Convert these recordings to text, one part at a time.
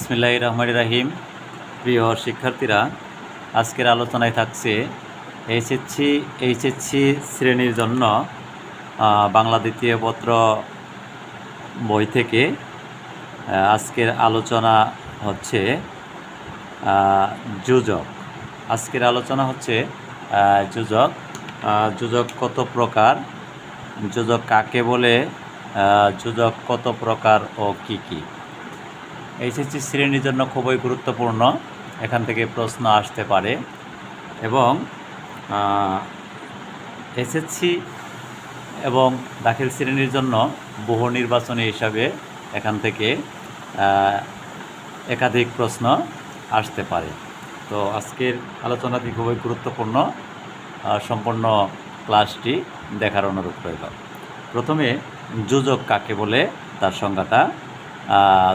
বিসমিল্লাহ রহমান রাহিম। প্রিয় শিক্ষার্থীরা, আজকের আলোচনায় থাকছে এইচএসসি এইচএসসি শ্রেণির জন্য বাংলা দ্বিতীয় পত্র বই থেকে আজকের আলোচনা হচ্ছে যোজক। আজকের আলোচনা হচ্ছে যোজক যোজক কত প্রকার, যোজক কাকে বলে যোজক কত প্রকার ও কি কি? এইচএসসি শ্রেণির জন্য খুবই গুরুত্বপূর্ণ। এখান থেকে প্রশ্ন আসতে পারে। এবং এসএসসি এবং দাখিল শ্রেণির জন্য বহু নির্বাচনী হিসাবে এখান থেকে একাধিক প্রশ্ন আসতে পারে। তো আজকের আলোচনাটি খুবই গুরুত্বপূর্ণ। সম্পূর্ণ ক্লাসটি দেখার অনুরোধ রইল। প্রথমে, যোজক কাকে বলে? তার সংজ্ঞাটা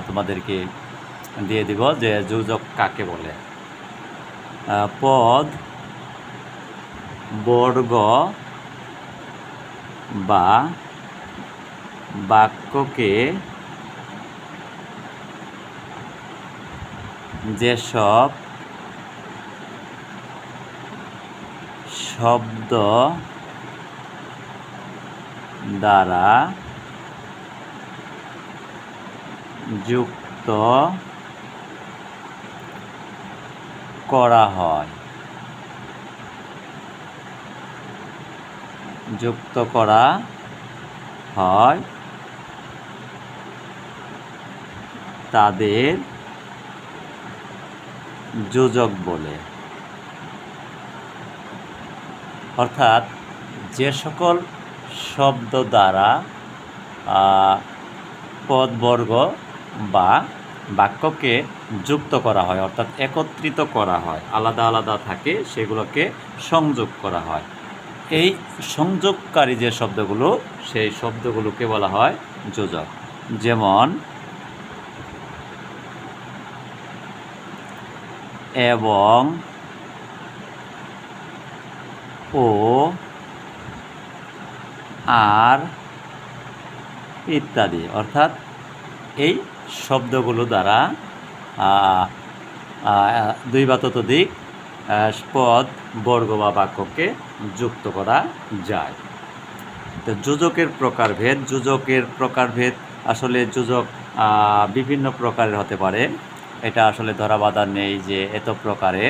তোমাদেরকে দিয়ে দিব যে যোজক কাকে বলে? পদ বর্গ বা বাক্যকে যেসব শব্দ দ্বারা যুক্ত করা হয়। যুক্ত করা হয় তাদের যোজক বলে। অর্থাৎ যে সকল শব্দ দ্বারা পদবর্গ বা বাক্যকে যুক্ত করা হয়, অর্থাৎ একত্রিত করা হয়, আলাদা আলাদা থাকে, সেগুলোকে সংযোগ করা হয়। এই সংযোগকারী যে শব্দগুলো, সেই শব্দগুলোকে বলা হয় যোজক। যেমন, এবং, ও, আর, ইত্যাদি। অর্থাৎ এই শব্দগুলো দ্বারা দুই বা ততোধিক পদ, বর্গ বা বাক্যকে যুক্ত করা যায়। তো যোজকের প্রকারভেদ যোজকের প্রকারভেদ আসলে যোজক বিভিন্ন প্রকারের হতে পারে। এটা আসলে ধরা বাধা নেই যে এত প্রকারে।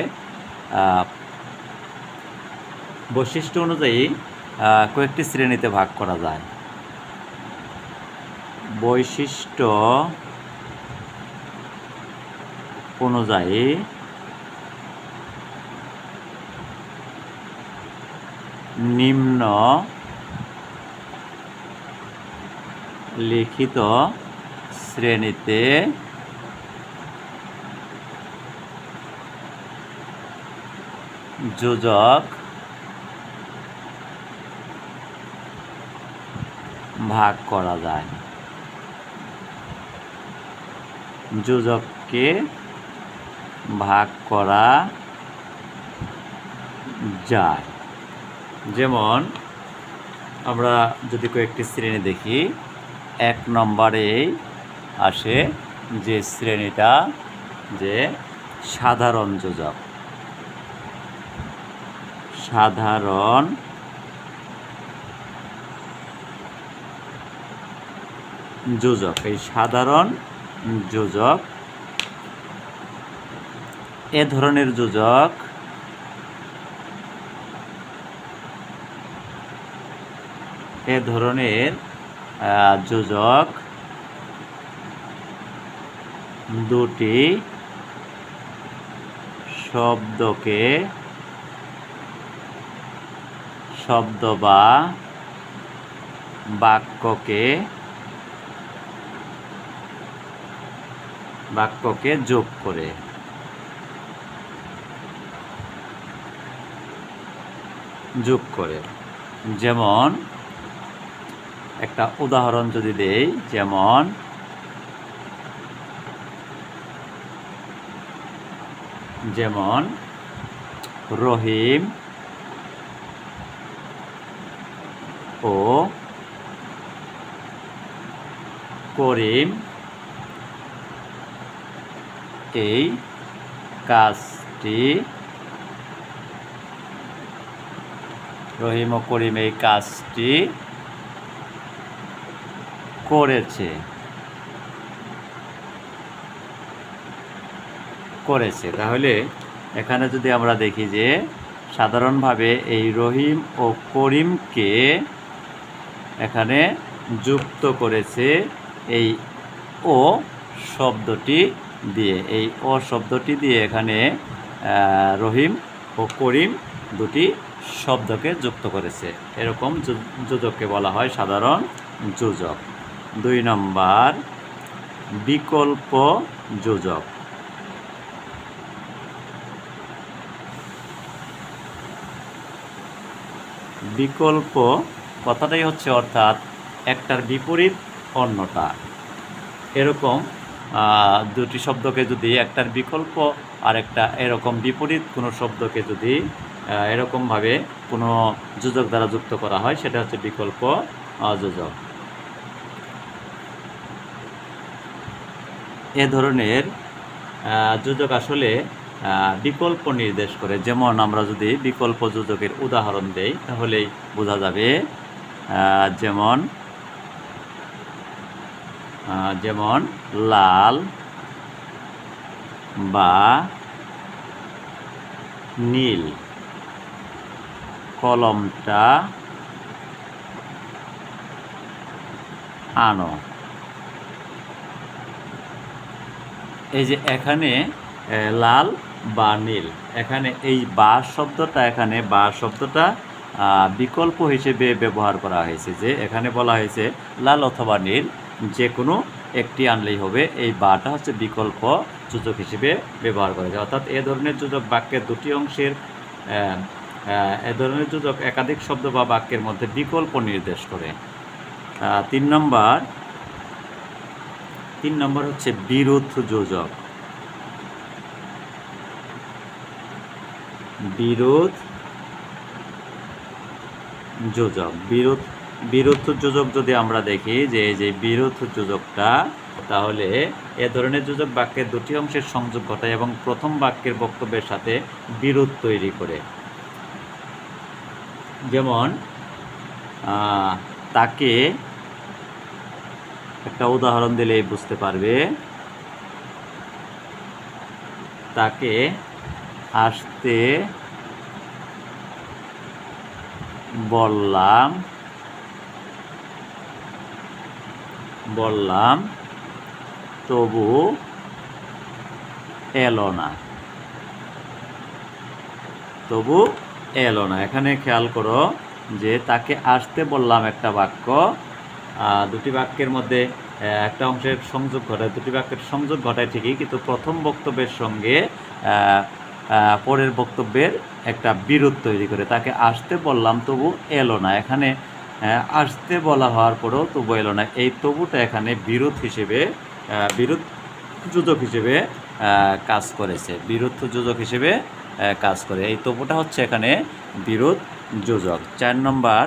বৈশিষ্ট্য অনুযায়ী কয়েকটি শ্রেণীতে ভাগ করা যায়। বৈশিষ্ট্য অনুযায়ী নিম্ন লিখিত শ্রেণীতে যোজক ভাগ করা যায়। যোজককে ভাগ করা যায়। যেমন, আমরা যদি কয়েকটি শ্রেণি দেখি, এক নম্বরে আসে যে শ্রেণীটা যে সাধারণ যোজক। সাধারণ যোজক, এই সাধারণ যোজক এ ধরনের যোজক। এ ধরনের যোজক। দুটি শব্দকে শব্দ বা বাক্যকে বাক্যকে যোগ করে। যোগ করে। যেমন একটা উদাহরণ যদি দেই যেমন যেমন রহিম ও করিম এই কাজটি রহিম ও করিম এই কাজটি করেছে। করেছে। তাহলে এখানে যদি আমরা দেখি যে সাধারণভাবে এই রহিম ও করিমকে এখানে যুক্ত করেছে এই ও শব্দটি দিয়ে। এই ও শব্দটি দিয়ে এখানে রহিম ও করিম দুটি শব্দকে যুক্ত করেছে। এরকম যোজককে বলা হয় সাধারণ যোজক। দুই নম্বর, বিকল্প যোজক। বিকল্প কথাটাই হচ্ছে অর্থাৎ একটার বিপরীত অন্যটা। এরকম দুটি শব্দকে যদি একটার বিকল্প আর একটা এরকম বিপরীত কোনো শব্দকে যদি এরকমভাবে কোনো যোজক দ্বারা যুক্ত করা হয়, সেটা হচ্ছে বিকল্প যোজক। এ ধরনের যোজক আসলে বিকল্প নির্দেশ করে। যেমন আমরা যদি বিকল্প যোজকের উদাহরণ দেই, তাহলেই বোঝা যাবে যেমন যেমন লাল বা নীল। কলমটা আনো। এই যে এখানে লাল বা নীল। এখানে এই বা শব্দটা, এখানে বা শব্দটা বিকল্প হিসেবে ব্যবহার করা হয়েছে যে এখানে বলা হয়েছে লাল অথবা নীল যে কোনো একটি আনলেই হবে। এই বাটা হচ্ছে বিকল্প যোজক হিসেবে ব্যবহার করা যায়। অর্থাৎ এ ধরনের যোজক বাক্যের দুটি অংশের এ ধরনের যোজক একাধিক শব্দ বা বাক্যের মধ্যে বিকল্প নির্দেশ করে। তিন নম্বর তিন নম্বর হচ্ছে বিরোধ যোজক। বিরোধ যোজক। বিরোধ বিরোধ যোজক যদি আমরা দেখি যে এই যে বিরোধ যোজকটা, তাহলে এ ধরনের যোজক বাক্যের দুটি অংশের সংযোগ ঘটায় এবং প্রথম বাক্যের বক্তব্যের সাথে বিরোধ তৈরি করে। যেমন তাকে একটা উদাহরণ দিলেই বুঝতে পারবে। তাকে আসতে বললাম বললাম, তবু এলো না। তবু এলো না। এখানে খেয়াল করো যে তাকে আসতে বললাম একটা বাক্য। দুটি বাক্যের মধ্যে একটা অংশের সংযোগ ঘটায়। দুটি বাক্যের সংযোগ ঘটায় ঠিকই, কিন্তু প্রথম বক্তব্যের সঙ্গে পরের বক্তব্যের একটা বিরোধ তৈরি করে। তাকে আসতে বললাম, তবু এলো না। এখানে আসতে বলা হওয়ার পরেও তবু এলো না। এই তবুটা এখানে বিরোধ হিসেবে বিরোধ যোজক হিসেবে কাজ করেছে। বিরোধ যোজক হিসেবে কাজ করে। এই তবুটা হচ্ছে এখানে বিরোধ যোজক। চার নম্বর,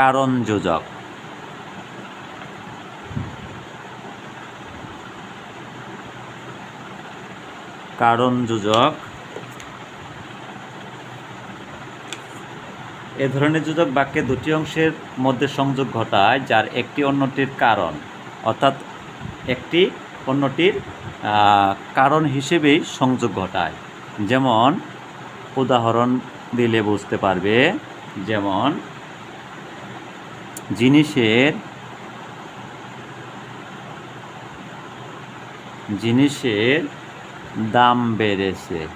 কারণ যোজক। কারণ যোজক। এ ধরনের যোজক বাক্যে দুটি অংশের মধ্যে সংযোগ ঘটায়, যার একটি অন্যটির কারণ। অর্থাৎ একটি আহ, কারণ হিসেবেই সংযোগ ঘটায়। যেমন উদাহরণ দিলে বুঝতে পারবে যেমন জিনিসের জিনিসের দাম বেড়েছে।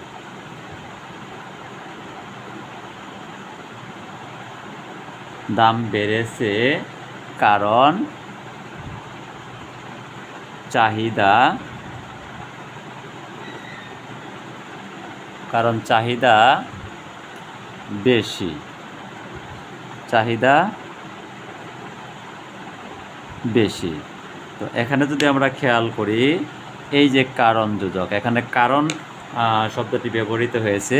দাম বেড়েছে কারণ চাহিদা। কারণ চাহিদা বেশি। চাহিদা বেশি। তো এখানে যদি আমরা খেয়াল করি, এই যে কারণ যোজক, এখানে কারণ শব্দটি ব্যবহৃত হয়েছে।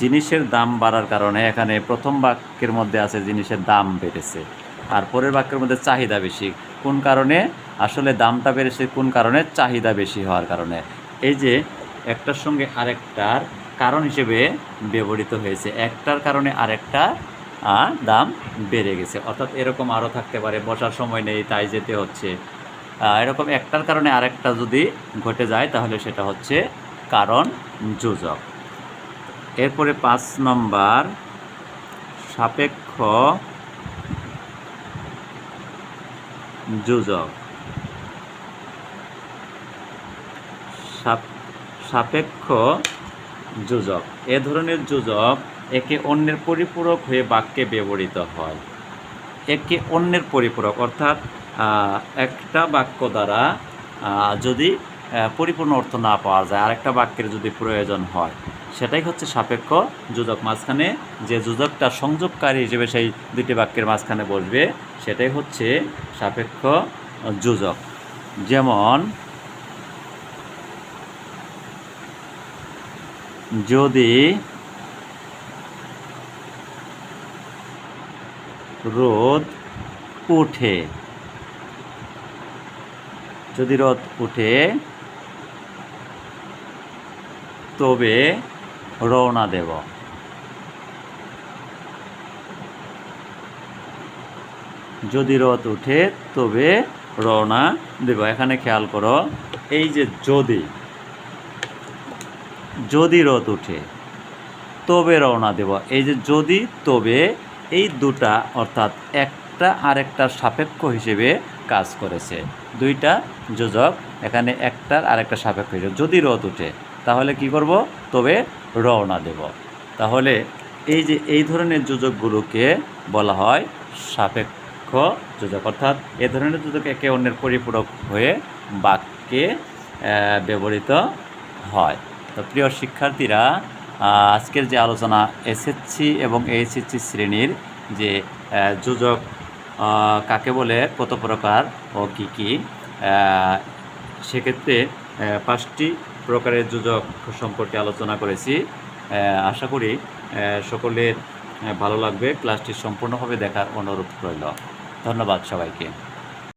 জিনিসের দাম বাড়ার কারণে এখানে প্রথম বাক্যের মধ্যে আছে জিনিসের দাম বেড়েছে। আর পরের বাক্যের মধ্যে চাহিদা বেশি। কোন কারণে? আসলে দামটা বেড়েছে কোন কারণে? চাহিদা বেশি হওয়ার কারণে। এই যে, একটার সঙ্গে আরেকটার কারণ হিসেবে ব্যবহৃত হয়েছে। একটার কারণে আরেকটা দাম বেড়ে গেছে। অর্থাৎ এরকম আরও থাকতে পারে, বসার সময় নেই, তাই যেতে হচ্ছে। এরকম একটার কারণে আরেকটা যদি ঘটে যায়, তাহলে সেটা হচ্ছে কারণ যোজক। এরপরে পাঁচ নম্বর, সাপেক্ষ যোজক। সাপ- সাপেক্ষ যোজক। এ ধরনের যোজক একে অন্যের পরিপূরক হয়ে বাক্যে ব্যবহৃত হয়। একে অন্যের পরিপূরক, অর্থাৎ একটা বাক্য দ্বারা যদি পরিপূর্ণ অর্থ না পাওয়া যায়, আরেকটা বাক্যের যদি প্রয়োজন হয়। সেটাই হচ্ছে সাপেক্ষ। যোজক মাঝখানে, যে যোজকটা সংযোগকারী হিসেবে সেই দুটি বাক্যের মাঝখানে বসবে, সেটাই হচ্ছে সাপেক্ষ যোজক। যেমন, যদি রোদ উঠে, যদি রোদ উঠে, তবে রওনা দেব। যদি রোদ উঠে, তবে রওনা দেব। এখানে খেয়াল করো, এই যে যদি যদি রোদ উঠে, তবে রওনা দেব। এই যে যদি, তবে এই দুটা অর্থাৎ একটা আরেকটার সাপেক্ষ হিসেবে কাজ করেছে। দুইটা যোজক, এখানে একটার আরেকটা সাপেক্ষ হিসেবে। যদি রোদ উঠে, তাহলে কি করব? তবে রওনা দেব। তাহলে এই যে এই ধরনের যোজকগুলোকে বলা হয় সাপেক্ষ যোজক। অর্থাৎ এ ধরনের যোজক একে অন্যের পরিপূরক হয়ে বাক্যে ব্যবহৃত হয়। তো প্রিয় শিক্ষার্থীরা আজকের যে আলোচনা এসএসসি এবং এইচএসসি শ্রেণির যে যোজক কাকে বলে, কত প্রকার ও কী কী সেক্ষেত্রে পাঁচটি প্রকারের যোজক সম্পর্কে আলোচনা করেছি। আশা করি সকলের ভালো লাগবে। ক্লাসটি সম্পূর্ণভাবে দেখার অনুরোধ রইল। ধন্যবাদ সবাইকে।